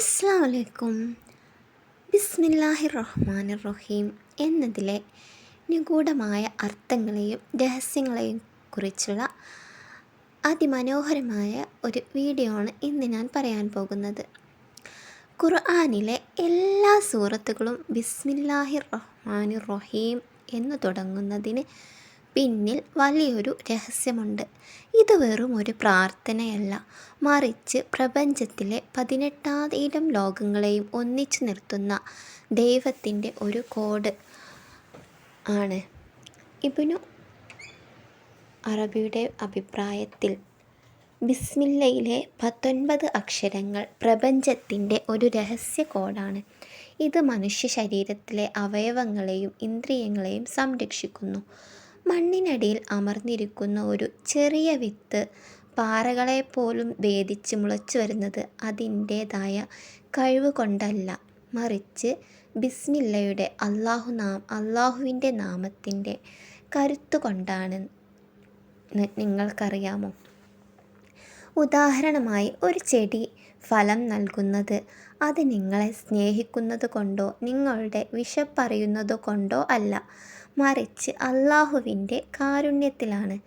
അസ്സാം വലൈക്കും ബിസ്മില്ലാഹി റഹ്മാൻ റഹീം എന്നതിലെ നിഗൂഢമായ അർത്ഥങ്ങളെയും രഹസ്യങ്ങളെയും കുറിച്ചുള്ള അതിമനോഹരമായ ഒരു വീഡിയോ ആണ് ഇന്ന് ഞാൻ പറയാൻ പോകുന്നത്. ഖുർആാനിലെ എല്ലാ സൂറത്തുകളും ബിസ്മില്ലാഹി റഹ്മാൻ റഹീം എന്ന് തുടങ്ങുന്നതിന് പിന്നിൽ വലിയൊരു രഹസ്യമുണ്ട്. ഇത് വെറും ഒരു പ്രാർത്ഥനയല്ല. മറിച്ച് പ്രപഞ്ചത്തിലെ പതിനെട്ടായിരം ലോകങ്ങളെയും ഒന്നിച്ചു നിർത്തുന്ന ദൈവത്തിന്റെ ഒരു കോഡ് ആണ്. ഇബിനു അറബിയുടെ അഭിപ്രായത്തിൽ ബിസ്മില്ലയിലെ പത്തൊൻപത് അക്ഷരങ്ങൾ പ്രപഞ്ചത്തിന്റെ ഒരു രഹസ്യ കോഡാണ്. ഇത് മനുഷ്യ ശരീരത്തിലെ അവയവങ്ങളെയും ഇന്ദ്രിയങ്ങളെയും സംരക്ഷിക്കുന്നു. മണ്ണിനടിയിൽ അമർന്നിരിക്കുന്ന ഒരു ചെറിയ വിത്ത് പാറകളെപ്പോലും ഭേദിച്ച് മുളച്ചു വരുന്നത് അതിന്റേതായ കഴിവ് കൊണ്ടല്ല മറിച്ച് ബിസ്മില്ലയുടെ അള്ളാഹു നാം അള്ളാഹുവിന്റെ നാമത്തിന്റെ കരുത്തു കൊണ്ടാണ് നിങ്ങൾക്കറിയാമോ? ഉദാഹരണമായി ഒരു ചെടി ഫലം നൽകുന്നത് അത് നിങ്ങളെ സ്നേഹിക്കുന്നത് കൊണ്ടോ നിങ്ങളുടെ വിശപ്പറിയുന്നത് കൊണ്ടോ അല്ല. മറിച്ച് അള്ളാഹുവിന്റെ കാരുണ്യത്തിലാണ്.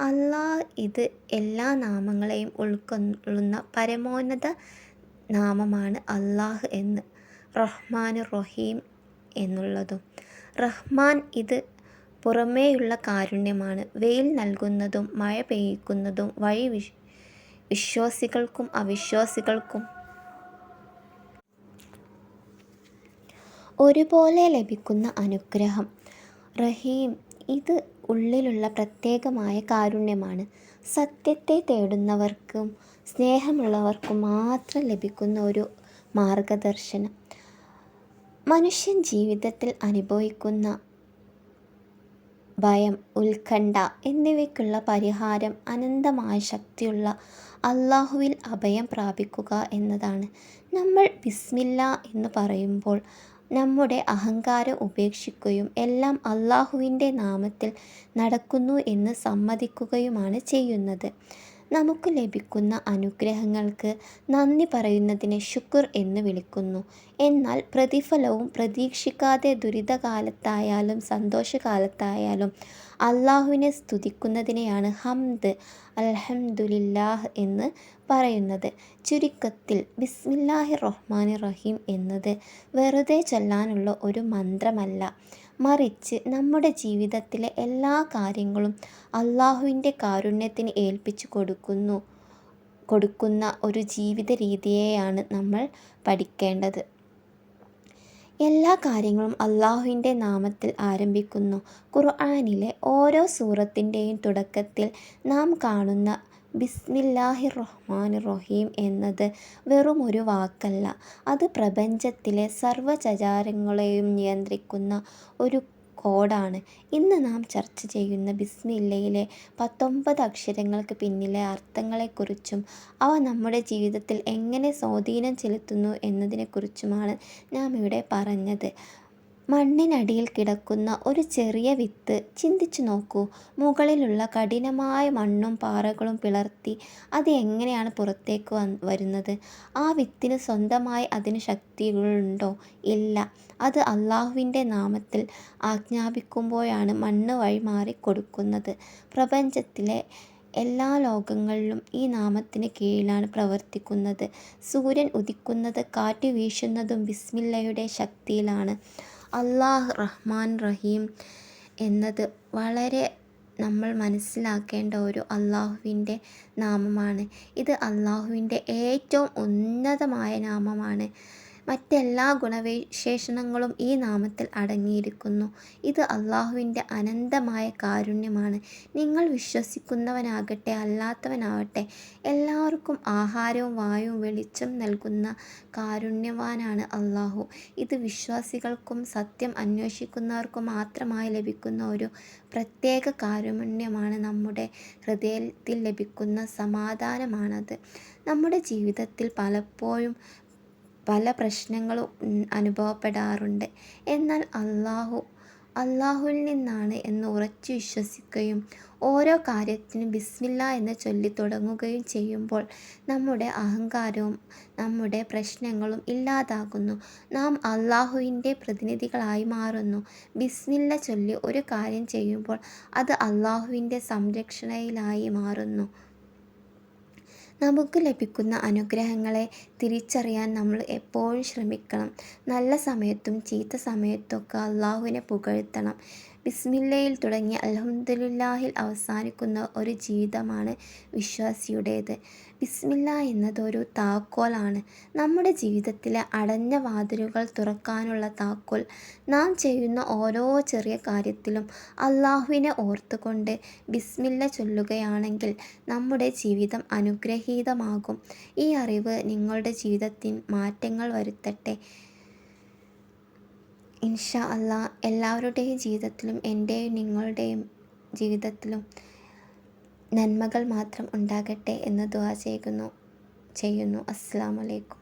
അള്ളാഹ് ഇത് എല്ലാ നാമങ്ങളെയും ഉൾക്കൊള്ളുന്ന പരമോന്നത നാമമാണ് അള്ളാഹ് എന്ന്. റഹ്മാൻ റഹീം എന്നുള്ളതും. റഹ്മാൻ ഇത് പുറമേയുള്ള കാരുണ്യമാണ്. വെയിൽ നൽകുന്നതും മഴ പെയ്യിക്കുന്നതും വഴി വിശ് വിശ്വാസികൾക്കും അവിശ്വാസികൾക്കും. ഒരുപോലെ ലഭിക്കുന്ന അനുഗ്രഹം റഹീം ഇത് ഉള്ളിലുള്ള പ്രത്യേകമായ കാരുണ്യമാണ്. സത്യത്തെ തേടുന്നവർക്കും സ്നേഹമുള്ളവർക്കും മാത്രം ലഭിക്കുന്ന ഒരു മാർഗദർശനം. മനുഷ്യൻ ജീവിതത്തിൽ അനുഭവിക്കുന്ന ഭയം ഉത്കണ്ഠ എന്നിവയ്ക്കുള്ള പരിഹാരം അനന്തമായ ശക്തിയുള്ള അള്ളാഹുവിൽ അഭയം പ്രാപിക്കുക എന്നതാണ്. നമ്മൾ ബിസ്മില്ല എന്ന് പറയുമ്പോൾ നമ്മുടെ അഹങ്കാരം ഉപേക്ഷിക്കുകയും എല്ലാം അള്ളാഹുവിന്റെ നാമത്തിൽ നടക്കുന്നു എന്ന് സമ്മതിക്കുകയുമാണ് ചെയ്യുന്നത്. നമുക്ക് ലഭിക്കുന്ന അനുഗ്രഹങ്ങൾക്ക് നന്ദി പറയുന്നതിനെ ശുക്ർ എന്ന് വിളിക്കുന്നു. എന്നാൽ പ്രതിഫലവും പ്രതീക്ഷിക്കാതെ ദുരിതകാലത്തായാലും സന്തോഷകാലത്തായാലും അള്ളാഹുവിനെ സ്തുതിക്കുന്നതിനെയാണ് ഹംദ് അൽഹംദുലില്ലാഹ് എന്ന് പറയുന്നത്. ചുരുക്കത്തിൽ ബിസ്മില്ലാഹി റഹ്മാൻ റഹീം എന്നത് വെറുതെ ചൊല്ലാനുള്ള ഒരു മന്ത്രമല്ല. മറിച്ച് നമ്മുടെ ജീവിതത്തിലെ എല്ലാ കാര്യങ്ങളും അള്ളാഹുവിന്റെ കാരുണ്യത്തിന് ഏൽപ്പിച്ചു കൊടുക്കുന്നു. കൊടുക്കുന്ന ഒരു ജീവിത രീതിയെയാണ് നമ്മൾ പഠിക്കേണ്ടത്. എല്ലാ കാര്യങ്ങളും അള്ളാഹുവിന്റെ നാമത്തിൽ ആരംഭിക്കുന്നു. ഖുർആാനിലെ ഓരോ സൂറത്തിന്റെയും തുടക്കത്തിൽ നാം കാണുന്ന ബിസ്മില്ലാഹി റഹ്മാൻ റഹീം എന്നത് വെറും ഒരു വാക്കല്ല. അത് പ്രപഞ്ചത്തിലെ സർവചചാരങ്ങളെയും നിയന്ത്രിക്കുന്ന ഒരു കോഡാണ്. ഇന്ന് നാം ചർച്ച ചെയ്യുന്ന ബിസ്മില്ലയിലെ പത്തൊമ്പത് അക്ഷരങ്ങൾക്ക് പിന്നിലെ അർത്ഥങ്ങളെക്കുറിച്ചും അവ നമ്മുടെ ജീവിതത്തിൽ എങ്ങനെ സ്വാധീനം ചെലുത്തുന്നു എന്നതിനെക്കുറിച്ചുമാണ് നാം ഇവിടെ പറഞ്ഞത്. മണ്ണിനടിയിൽ കിടക്കുന്ന ഒരു ചെറിയ വിത്ത് ചിന്തിച്ചു നോക്കൂ. മുകളിലുള്ള കഠിനമായ മണ്ണും പാറകളും പിളർത്തി അത് എങ്ങനെയാണ് പുറത്തേക്ക് വരുന്നത്? ആ വിത്തിന് സ്വന്തമായി അതിന് ശക്തികളുണ്ടോ? ഇല്ല. അത് അള്ളാഹുവിന്റെ നാമത്തിൽ ആജ്ഞാപിക്കുമ്പോഴാണ് മണ്ണ് വഴി മാറിക്കൊടുക്കുന്നത് പ്രപഞ്ചത്തിലെ എല്ലാ ലോകങ്ങളിലും ഈ നാമത്തിന് കീഴിലാണ് പ്രവർത്തിക്കുന്നത്. സൂര്യൻ ഉദിക്കുന്നത് കാറ്റ് വീശുന്നതും ബിസ്മില്ലയുടെ ശക്തിയിലാണ്. അള്ളാഹ് റഹ്മാൻ റഹീം എന്നത് വളരെ നമ്മൾ മനസ്സിലാക്കേണ്ട ഒരു അള്ളാഹുവിന്റെ നാമമാണ്. ഇത് അള്ളാഹുവിന്റെ ഏറ്റവും ഉന്നതമായ നാമമാണ്. മറ്റെല്ലാ ഗുണവിശേഷണങ്ങളും ഈ നാമത്തിൽ അടങ്ങിയിരിക്കുന്നു. ഇത് അള്ളാഹുവിന്റെ അനന്തമായ കാരുണ്യമാണ്. നിങ്ങൾ വിശ്വസിക്കുന്നവനാകട്ടെ അല്ലാത്തവനാകട്ടെ എല്ലാവർക്കും ആഹാരവും വായുവും വെളിച്ചം നൽകുന്ന കാരുണ്യവാനാണ് അള്ളാഹു. ഇത് വിശ്വാസികൾക്കും സത്യം അന്വേഷിക്കുന്നവർക്കും മാത്രമായി ലഭിക്കുന്ന ഒരു പ്രത്യേക കാരുണ്യമാണ് നമ്മുടെ ഹൃദയത്തിൽ ലഭിക്കുന്ന സമാധാനമാണത്. നമ്മുടെ ജീവിതത്തിൽ പലപ്പോഴും പല പ്രശ്നങ്ങളും അനുഭവപ്പെടാറുണ്ട്. എന്നാൽ അള്ളാഹു അള്ളാഹുവിൽ നിന്നാണ് എന്ന് ഉറച്ചു വിശ്വസിക്കുകയും ഓരോ കാര്യത്തിനും ബിസ്മില്ല എന്ന് ചൊല്ലി തുടങ്ങുകയും ചെയ്യുമ്പോൾ നമ്മുടെ അഹങ്കാരവും നമ്മുടെ പ്രശ്നങ്ങളും ഇല്ലാതാകുന്നു. നാം അള്ളാഹുവിന്റെ പ്രതിനിധികളായി മാറുന്നു. ബിസ്മില്ല ചൊല്ലി ഒരു കാര്യം ചെയ്യുമ്പോൾ അത് അള്ളാഹുവിന്റെ സംരക്ഷണയിലായി മാറുന്നു. നമുക്ക് ലഭിക്കുന്ന അനുഗ്രഹങ്ങളെ തിരിച്ചറിയാൻ നമ്മൾ എപ്പോഴും ശ്രമിക്കണം. നല്ല സമയത്തും ചീത്ത സമയത്തൊക്കെ അള്ളാഹുവിനെ പുകഴ്ത്തണം. ബിസ്മില്ലയിൽ തുടങ്ങി അലഹമുല്ലാഹിൽ അവസാനിക്കുന്ന ഒരു ജീവിതമാണ് വിശ്വാസിയുടേത്. ബിസ്മില്ല എന്നതൊരു താക്കോലാണ്. നമ്മുടെ ജീവിതത്തിലെ അടഞ്ഞ വാതിലുകൾ തുറക്കാനുള്ള താക്കോൽ. നാം ചെയ്യുന്ന ഓരോ ചെറിയ കാര്യത്തിലും അള്ളാഹുവിനെ ഓർത്തുകൊണ്ട് ബിസ്മില്ല ചൊല്ലുകയാണെങ്കിൽ നമ്മുടെ ജീവിതം അനുഗ്രഹീതമാകും. ഈ അറിവ് നിങ്ങളുടെ ജീവിതത്തിൽ മാറ്റങ്ങൾ വരുത്തട്ടെ. ഇൻഷാ അല്ലാ എല്ലാവരുടെയും ജീവിതത്തിലും എന്റെയും നിങ്ങളുടെയും ജീവിതത്തിലും നന്മകൾ മാത്രം ഉണ്ടാകട്ടെ എന്ന് ദുആ ചെയ്യുന്നു ചെയ്യുന്നു. അസ്സലാമു അലൈക്കും.